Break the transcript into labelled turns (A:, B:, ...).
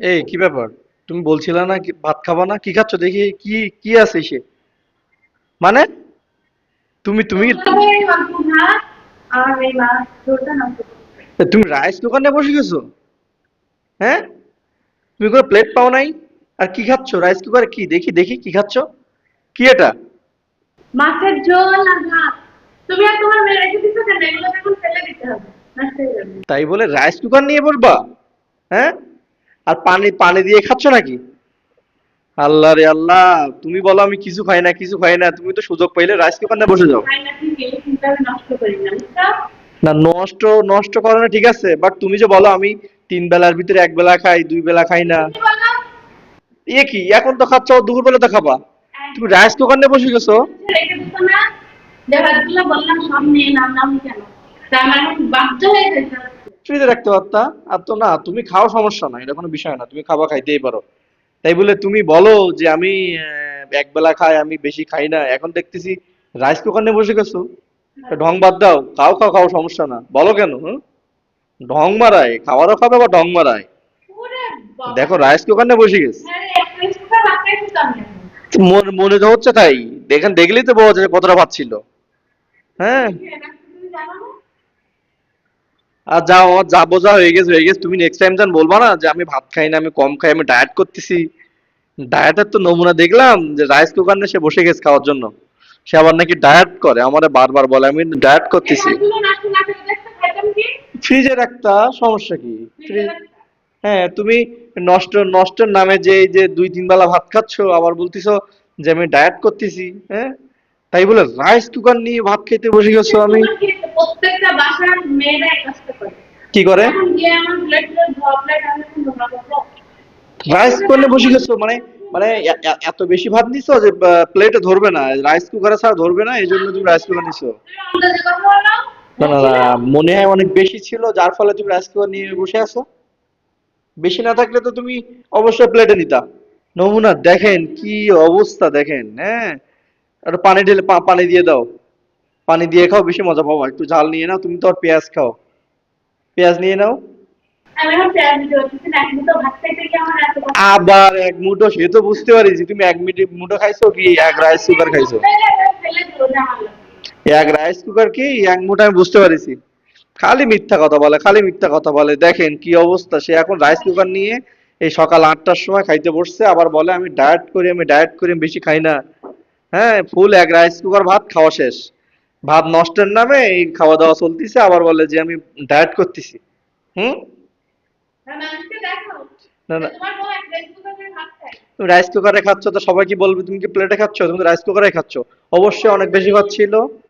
A: এই কি ব্যাপার? তুমি বলছিলে না কি ভাত খাবা না? কি খাচ্ছ? দেখি কি কি আছে সে? মানে? তুমি তুমি। তুমি রাইস দোকানে বসে গেছো? হ্যাঁ? তুমি কোনো প্লেট পাও নাই? আর কি খাচ্ছ? রাইস কুকারে কি? দেখি দেখি কি খাচ্ছ? কি এটা?
B: মাছের ঝোল আর ভাত। তুমি আর তোমার মেয়ে রেখে দিচ্ছ কেন এগুলো এখন ফেলে দিতে হবে।
A: তাই বলে রাইস কুকার নিয়ে বসবা? হ্যাঁ? আর পানি পানি দিয়ে খাচ্ছ নাকি? আল্লাহ রে আল্লাহ তুমি বলো আমি কিছু খাই না কিছু খাই না তুমি তো সুযোগ পাইলে রাইস কুকার বসে যাও।
B: না নষ্ট
A: নষ্ট করে না ঠিক আছে বাট তুমি যে বলো আমি তিন বেলার ভিতরে এক বেলা খাই দুই বেলা খাই না। এ কি এখন তো খাচ্ছ দুপুর বেলা তো খাবা। তুমি রাইস কুকার নিয়ে বসে গেছো?
B: বললাম সব নিয়ে নাম নাম কেন? হয়ে
A: ফ্রিজে রাখতে পারতা। আর তো না তুমি খাও সমস্যা না এটা কোনো বিষয় না তুমি খাবা খাইতেই পারো। তাই বলে তুমি বলো যে আমি এক বেলা খাই আমি বেশি খাই না। এখন দেখতেছি রাইস কুকার নিয়ে বসে গেছো। ঢং বাদ দাও খাও খাও খাও সমস্যা না। বলো কেন? ঢং মারায় খাওয়ারও খাবে বা ঢং মারায়। দেখো রাইস কুকার নিয়ে বসে গেছে।
B: হ্যাঁ।
A: মনে তো হচ্ছে তাই। দেখেন দেখলেই তো বোঝা যায় কতটা ভাত ছিল। হ্যাঁ?
B: না?
A: আর যা আমার যা বোঝা হয়ে গেছে হয়ে গেছে। তুমি নেক্সট টাইম যেন বলবা না যে আমি ভাত খাই না আমি কম খাই আমি ডায়েট করতেছি। ডায়েটের তো নমুনা দেখলাম যে রাইস কুকার নিয়ে সে বসে গেছে খাওয়ার জন্য। সে আবার নাকি ডায়েট করে আমারে বারবার বলে আমি ডায়েট করতেছি? ফ্রিজে রাখতা সমস্যা কি? হ্যাঁ তুমি নষ্ট নষ্টের নামে যে এই যে দুই তিন বেলা ভাত খাচ্ছো আবার বলতেছো যে আমি ডায়েট করতেছি হ্যাঁ? তাই বলে রাইস কুকার নিয়ে ভাত খেতে বসে গেছো আমি।
B: প্রত্যেকটা বাসার মেয়েরা করে
A: কি করে? রাইস করলে বসে গেছো মানে মানে এত বেশি ভাত নিছো যে প্লেটে ধরবে না রাইস কুকারে ছাড়া ধরবে না, এই জন্য তুমি রাইস কুকার নিছো না না না মনে হয় অনেক বেশি ছিল, যার ফলে তুমি রাইস কুকার নিয়ে বসে আছো। বেশি না থাকলে তো তুমি অবশ্যই প্লেটে নিতা। নমুনা, দেখেন কি অবস্থা, দেখেন হ্যাঁ? একটু পানি ঢেলে পানি দিয়ে দাও। পানি দিয়ে খাও, বেশি মজা পাবো। একটু ঝাল নিয়ে নাও, তুমি তো আর পেঁয়াজ খাও। পেঁয়াজ নিয়ে নাও। আবার এক মুঠো সে তো বুঝতে পারিছি তুমি এক মিনিট মুঠো খাইছো কি এক রাইস কুকার খাইছো? এক রাইস কুকার কি এক মুঠো আমি বুঝতে পারিছি। খালি মিথ্যা কথা বলে খালি মিথ্যা কথা বলে। দেখেন কি অবস্থা সে এখন রাইস কুকার নিয়ে এই সকাল আটটার সময় খাইতে বসছে আবার বলে আমি ডায়েট করি আমি ডায়েট করি বেশি খাই না। হ্যাঁ ফুল এক রাইস কুকার ভাত খাওয়া শেষ। ভাত নষ্টের নামে এই খাওয়া দাওয়া চলতেছে আবার বলে যে আমি ডায়েট করতেছি। হুম? না না
B: রাইস কুকারে
A: খাচ্ছ তো সবাই কি বলবে তুমি কি প্লেটে খাচ্ছ? তুমি তো রাইস কুকারে খাচ্ছ। অবশ্যই অনেক বেশি খাচ্ছিল ছিল